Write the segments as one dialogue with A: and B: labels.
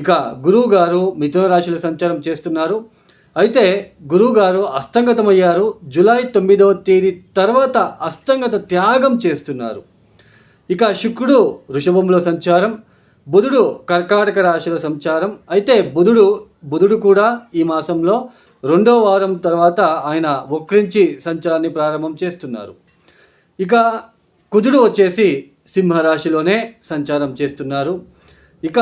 A: ఇక గురువు గారు మిథున రాశిలో సంచారం చేస్తున్నారు. అయితే గురువుగారు అస్తంగతమయ్యారు. జూలై తొమ్మిదవ తేదీ తర్వాత అస్తంగత త్యాగం చేస్తున్నారు. ఇక శుక్రుడు వృషభంలో సంచారం. బుధుడు కర్కాటక రాశిలో సంచారం. అయితే బుధుడు బుధుడు కూడా ఈ మాసంలో రెండో వారం తర్వాత ఆయన వక్రించి సంచారాన్ని ప్రారంభం చేస్తున్నారు. ఇక కుజుడు వచ్చేసి సింహరాశిలోనే సంచారం చేస్తున్నారు. ఇక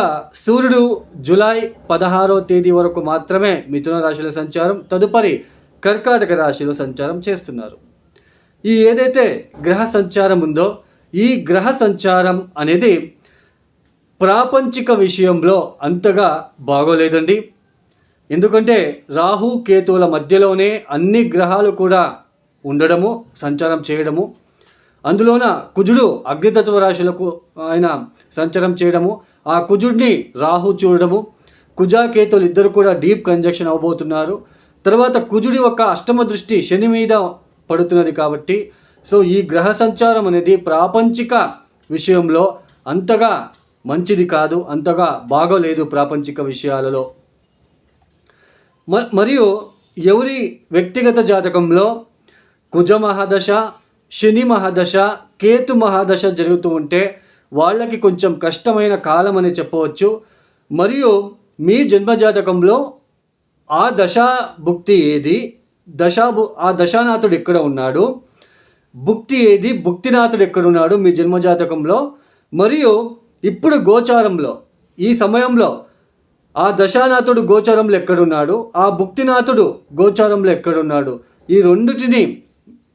A: సూర్యుడు జులై పదహారో తేదీ వరకు మాత్రమే మిథున రాశిలో సంచారం తదుపరి కర్కాటక రాశిలో సంచారం చేస్తున్నారు. ఈ ఏదైతే గ్రహ సంచారం ఉందో ఈ గ్రహ సంచారం అనేది ప్రాపంచిక విషయంలో అంతగా బాగోలేదండి. ఎందుకంటే రాహు కేతువుల మధ్యలోనే అన్ని గ్రహాలు కూడా ఉండడము సంచారం చేయడము అందులోన కుజుడు అగ్నితత్వ రాశులకు ఆయన సంచారం చేయడము ఆ కుజుడిని రాహు చూడడము కుజాకేతులు ఇద్దరు కూడా డీప్ కంజక్షన్ అవబోతున్నారు. తర్వాత కుజుడి యొక్క అష్టమ దృష్టి శని మీద పడుతున్నది కాబట్టి సో ఈ గ్రహ సంచారం అనేది ప్రాపంచిక విషయంలో అంతగా మంచిది కాదు అంతగా బాగోలేదు ప్రాపంచిక విషయాలలో. మ- మరియు ఎవరి వ్యక్తిగత జాతకంలో కుజ మహాదశ శని మహాదశ కేతు మహాదశ జరుగుతూ ఉంటే వాళ్ళకి కొంచెం కష్టమైన కాలం అని చెప్పవచ్చు. మరియు మీ జన్మజాతకంలో ఆ దశా భుక్తి ఏది? దశా ఆ దశానాథుడు ఎక్కడ ఉన్నాడు? భుక్తి ఏది? భుక్తినాథుడు ఎక్కడున్నాడు మీ జన్మజాతకంలో? మరియు ఇప్పుడు గోచారంలో ఈ సమయంలో ఆ దశానాథుడు గోచారంలో ఎక్కడున్నాడు ఆ భుక్తినాథుడు గోచారంలో ఎక్కడున్నాడు ఈ రెండుటిని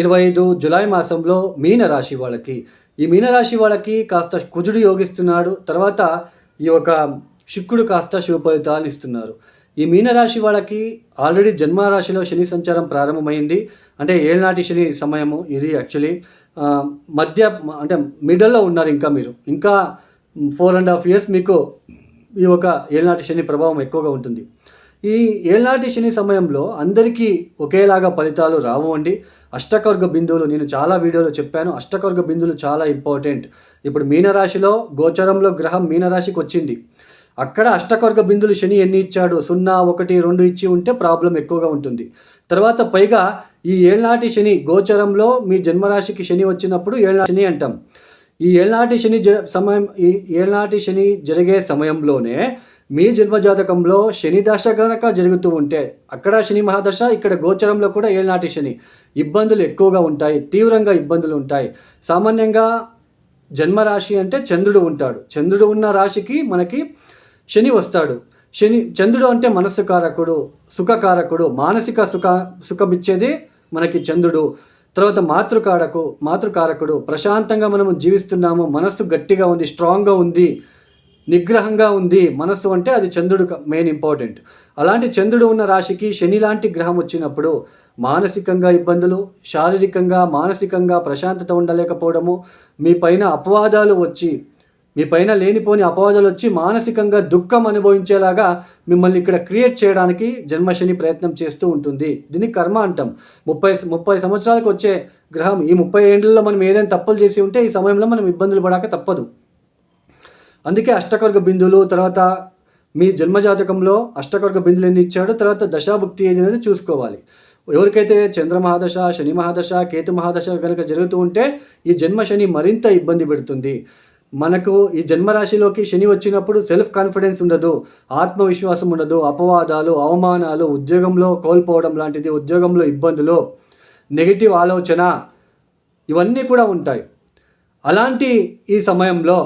A: ఇరవై ఐదు జులై మాసంలో మీనరాశి వాళ్ళకి. ఈ మీనరాశి వాళ్ళకి కాస్త కుజుడు యోగిస్తున్నాడు. తర్వాత ఈ యొక్క శుక్రుడు కాస్త శుభ ఫలితాలను ఇస్తున్నారు. ఈ మీనరాశి వాళ్ళకి ఆల్రెడీ జన్మరాశిలో శని సంచారం ప్రారంభమైంది. అంటే ఏళ్ళనాటి శని సమయము ఇది యాక్చువల్లీ. మధ్య అంటే మిడల్లో ఉన్నారు ఇంకా మీరు. ఇంకా ఫోర్ అండ్ హాఫ్ ఇయర్స్ మీకు ఈ ఒక ఏళ్ళనాటి శని ప్రభావం ఎక్కువగా ఉంటుంది. ఈ ఏళ్నాటి శని సమయంలో అందరికీ ఒకేలాగా ఫలితాలు రావు అండి. అష్టకర్గ బిందువులు నేను చాలా వీడియోలో చెప్పాను. అష్టకర్గ బిందువులు చాలా ఇంపార్టెంట్. ఇప్పుడు మీనరాశిలో గోచరంలో గ్రహం మీనరాశికి వచ్చింది. అక్కడ అష్టకర్గ బిందులు శని ఎన్ని ఇచ్చాడు? సున్నా ఒకటి రెండు ఇచ్చి ఉంటే ప్రాబ్లం ఎక్కువగా ఉంటుంది. తర్వాత పైగా ఈ ఏళ్నాటి శని గోచరంలో మీ జన్మరాశికి శని వచ్చినప్పుడు ఏళ్నాటి శని అంటాం. ఈ ఏళ్నాటి శని జ సమయం ఈ ఏళ్నాటి శని జరిగే సమయంలోనే మీ జన్మజాతకంలో శని దశ కనుక జరుగుతూ ఉంటే అక్కడ శని మహాదశ ఇక్కడ గోచరంలో కూడా ఏనాటి శని. ఇబ్బందులు ఎక్కువగా ఉంటాయి తీవ్రంగా ఇబ్బందులు ఉంటాయి. సామాన్యంగా జన్మరాశి అంటే చంద్రుడు ఉంటాడు. చంద్రుడు ఉన్న రాశికి మనకి శని వస్తాడు. శని చంద్రుడు అంటే మనస్సు కారకుడు సుఖకారకుడు మానసిక సుఖ సుఖమిచ్చేది మనకి చంద్రుడు. తర్వాత మాతృకారకు మాతృకారకుడు ప్రశాంతంగా మనము జీవిస్తున్నాము మనస్సు గట్టిగా ఉంది స్ట్రాంగ్గా ఉంది. నిగ్రహంగా ఉంది మనస్సు అంటే అది చంద్రుడు మెయిన్ ఇంపార్టెంట్ అలాంటి చంద్రుడు ఉన్న రాశికి శని లాంటి గ్రహం వచ్చినప్పుడు మానసికంగా ఇబ్బందులు శారీరకంగా మానసికంగా ప్రశాంతత ఉండలేకపోవడము మీ పైన అపవాదాలు వచ్చి మీ పైన లేనిపోని అపవాదాలు వచ్చి మానసికంగా దుఃఖం అనుభవించేలాగా మిమ్మల్ని ఇక్కడ క్రియేట్ చేయడానికి జన్మశని ప్రయత్నం చేస్తూ ఉంటుంది. దీన్ని కర్మ అంటాం. ముప్పై ముప్పై సంవత్సరాలకు వచ్చే గ్రహం ఈ ముప్పై ఏళ్ళలో మనం ఏదైనా తప్పులు చేసి ఉంటే ఈ సమయంలో మనం ఇబ్బందులు పడాక తప్పదు. అందుకే అష్టకర్గ బిందువులు తర్వాత మీ జన్మజాతకంలో అష్టకర్గ బిందులు ఎన్ని ఇచ్చాడో తర్వాత దశాభుక్తి ఏది అనేది చూసుకోవాలి. ఎవరికైతే చంద్ర మహాదశ శని మహాదశ కేతు మహాదశ కనుక జరుగుతూ ఉంటే ఈ జన్మ శని మరింత ఇబ్బంది పెడుతుంది. మనకు ఈ జన్మరాశిలోకి శని వచ్చినప్పుడు సెల్ఫ్ కాన్ఫిడెన్స్ ఉండదు ఆత్మవిశ్వాసం ఉండదు అపవాదాలు అవమానాలు ఉద్యోగంలో కోల్పోవడం లాంటిది ఉద్యోగంలో ఇబ్బందులు నెగిటివ్ ఆలోచన ఇవన్నీ కూడా ఉంటాయి. అలాంటి ఈ సమయంలో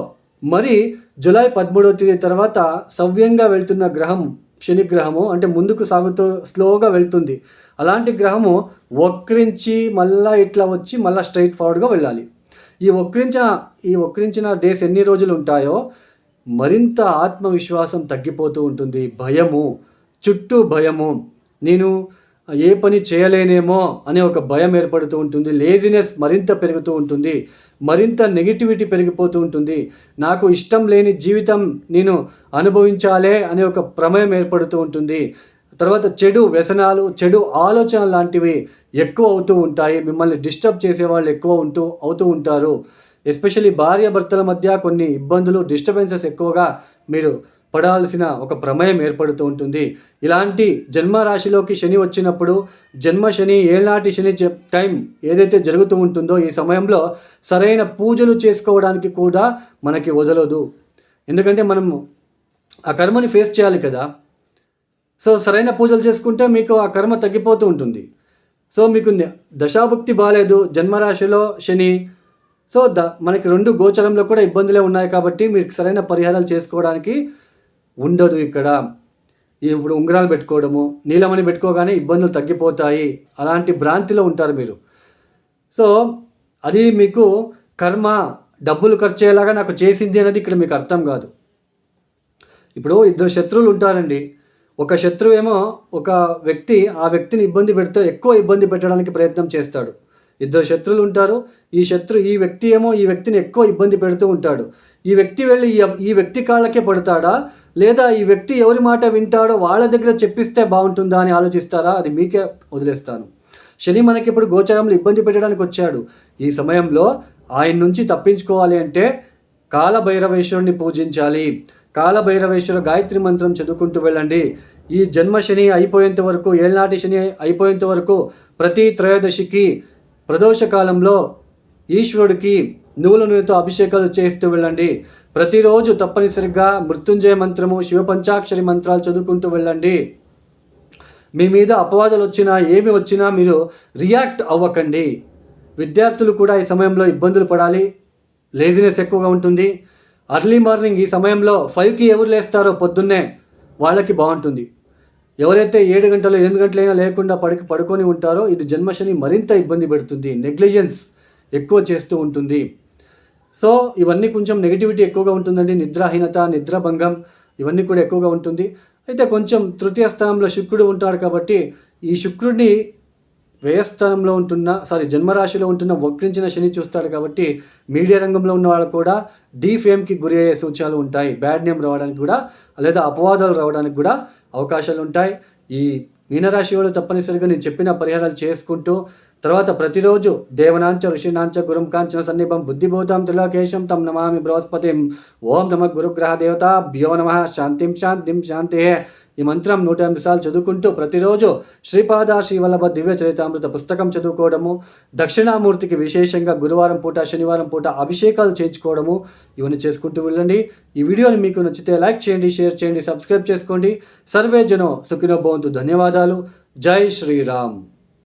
A: మరి జూలై పదమూడవ తేదీ తర్వాత సవ్యంగా వెళ్తున్న గ్రహం శని గ్రహము అంటే ముందుకు సాగుతూ స్లోగా వెళ్తుంది. అలాంటి గ్రహము వక్రించి మళ్ళా ఇట్లా వచ్చి మళ్ళీ స్ట్రైట్ ఫార్వర్డ్గా వెళ్ళాలి. ఈ వక్రించిన ఈ వక్రించిన డేస్ ఎన్ని రోజులు ఉంటాయో మరింత ఆత్మవిశ్వాసం తగ్గిపోతూ ఉంటుంది. భయము చుట్టూ భయము. నేను ఏ పని చేయలేనేమో అనే ఒక భయం ఏర్పడుతూ ఉంటుంది. లేజినెస్ మరింత పెరుగుతూ ఉంటుంది. మరింత నెగిటివిటీ పెరిగిపోతూ ఉంటుంది. నాకు ఇష్టం లేని జీవితం నేను అనుభవించాలే అనే ఒక ప్రమేయం ఏర్పడుతూ ఉంటుంది. తర్వాత చెడు వ్యసనాలు చెడు ఆలోచన లాంటివి ఎక్కువ అవుతూ ఉంటాయి. మిమ్మల్ని డిస్టర్బ్ చేసే వాళ్ళు ఎక్కువ ఉంటూ అవుతూ ఉంటారు. ఎస్పెషల్లీ భార్య భర్తల మధ్య కొన్ని ఇబ్బందులు డిస్టర్బెన్సెస్ ఎక్కువగా మీరు పడాల్సిన ఒక ప్రమేయం ఏర్పడుతూ ఉంటుంది. ఇలాంటి జన్మ రాశిలోకి శని వచ్చినప్పుడు జన్మ శని ఏనాటి శని టైం ఏదైతే జరుగుతూ ఉంటుందో ఈ సమయంలో సరైన పూజలు చేసుకోవడానికి కూడా మనకి వదలదు. ఎందుకంటే మనం ఆ కర్మని ఫేస్ చేయాలి కదా. సో సరైన పూజలు చేసుకుంటే మీకు ఆ కర్మ తగ్గిపోతూ ఉంటుంది. సో మీకు దశాభుక్తి బాగాలేదు జన్మరాశిలో శని. సో ద మనకి రెండు గోచరంలో కూడా ఇబ్బందులే ఉన్నాయి కాబట్టి మీరు సరైన పరిహారాలు చేసుకోవడానికి ఉండదు ఇక్కడ. ఇప్పుడు ఉంగరాలు పెట్టుకోవడము నీలమని పెట్టుకోగానే ఇబ్బందులు తగ్గిపోతాయి. అలాంటి భ్రాంతిలో ఉంటారు మీరు. సో అది మీకు కర్మ డబ్బులు ఖర్చు అయ్యేలాగా నాకు చేసింది అనేది ఇక్కడ మీకు అర్థం కాదు. ఇప్పుడు ఇద్దరు శత్రువులు ఉంటారండి. ఒక శత్రువు ఏమో ఒక వ్యక్తి ఆ వ్యక్తిని ఇబ్బంది పెడితే ఎక్కువ ఇబ్బంది పెట్టడానికి ప్రయత్నం చేస్తాడు. ఇద్దరు శత్రువులు ఉంటారు. ఈ శత్రు ఈ వ్యక్తి ఏమో ఈ వ్యక్తిని ఎక్కువ ఇబ్బంది పెడుతూ ఉంటాడు. ఈ వ్యక్తి వెళ్ళి ఈ వ్యక్తి కాళ్ళకే పడతాడా? లేదా ఈ వ్యక్తి ఎవరి మాట వింటాడో వాళ్ళ దగ్గర చెప్పిస్తే బాగుంటుందా అని ఆలోచిస్తారా? అది మీకే వదిలేస్తాను. శని మనకి ఇప్పుడు గోచరంలో ఇబ్బంది పెట్టడానికి వచ్చాడు. ఈ సమయంలో ఆయన నుంచి తప్పించుకోవాలి అంటే కాలభైరవేశ్వరుని పూజించాలి. కాలభైరవేశ్వర గాయత్రి మంత్రం చదువుకుంటూ వెళ్ళండి. ఈ జన్మ శని అయిపోయేంత వరకు ఏళ్ళనాటి శని అయిపోయేంత వరకు ప్రతి త్రయోదశికి ప్రదోష కాలంలో ఈశ్వరుడికి నువ్వుల నూనెతో అభిషేకాలు చేస్తూ వెళ్ళండి. ప్రతిరోజు తప్పనిసరిగా మృత్యుంజయ మంత్రము శివ పంచాక్షరి మంత్రాలు చదువుకుంటూ వెళ్ళండి. మీ మీద అపవాదాలు వచ్చినా ఏమి వచ్చినా మీరు రియాక్ట్ అవ్వకండి. విద్యార్థులు కూడా ఈ సమయంలో ఇబ్బందులు పడాలి. లేజినెస్ ఎక్కువగా ఉంటుంది. అర్లీ మార్నింగ్ ఈ సమయంలో ఫైవ్కి ఎవరు లేస్తారో పొద్దున్నే వాళ్ళకి బాగుంటుంది. ఎవరైతే ఏడు గంటలు ఎనిమిది గంటలైనా లేకుండా పడుకు పడుకొని ఉంటారో ఇది జన్మశని మరింత ఇబ్బంది పెడుతుంది. నెగ్లిజెన్స్ ఎక్కువ చేస్తూ ఉంటుంది. సో ఇవన్నీ కొంచెం నెగిటివిటీ ఎక్కువగా ఉంటుందండి. నిద్రాహీనత నిద్రభంగం ఇవన్నీ కూడా ఎక్కువగా ఉంటుంది. అయితే కొంచెం తృతీయ స్థానంలో శుక్రుడు ఉంటాడు కాబట్టి ఈ శుక్రుడిని వ్యయస్థానంలో ఉంటున్న సారీ జన్మరాశిలో ఉంటున్న వక్రించిన శని చూస్తాడు కాబట్టి మీడియా రంగంలో ఉన్న వాళ్ళు కూడా డీ ఫేమ్కి గురి అయ్యే సూచనలు ఉంటాయి. బ్యాడ్ నేమ్ రావడానికి కూడా లేదా అపవాదాలు రావడానికి కూడా అవకాశాలు ఉంటాయి ఈ మీనరాశి వాళ్ళు తప్పనిసరిగా నేను చెప్పిన పరిహారాలు చేసుకుంటూ తర్వాత ప్రతిరోజు దేవనాంచ ఋషినాంచ గురుం కాంచన సన్నిపం బుద్ధిభూతం త్రిలోకేశం తం నమామి బృహస్పతిం ఓం నమ గురుగ్రహ దేవత భ్యో నమ శాంతిం శాంతిం శాంతి ఈ మంత్రం నూట ఎనిమిది సార్లు చదువుకుంటూ ప్రతిరోజు శ్రీపాద శ్రీవల్లభ దివ్య చరితామృత పుస్తకం చదువుకోవడము దక్షిణామూర్తికి విశేషంగా గురువారం పూట శనివారం పూట అభిషేకాలు చేయించుకోవడము ఇవన్నీ చేసుకుంటూ వెళ్ళండి. ఈ వీడియోని మీకు నచ్చితే లైక్ చేయండి షేర్ చేయండి సబ్స్క్రైబ్ చేసుకోండి. సర్వే జనో సుఖినో భవంతు. ధన్యవాదాలు. జై శ్రీరామ్.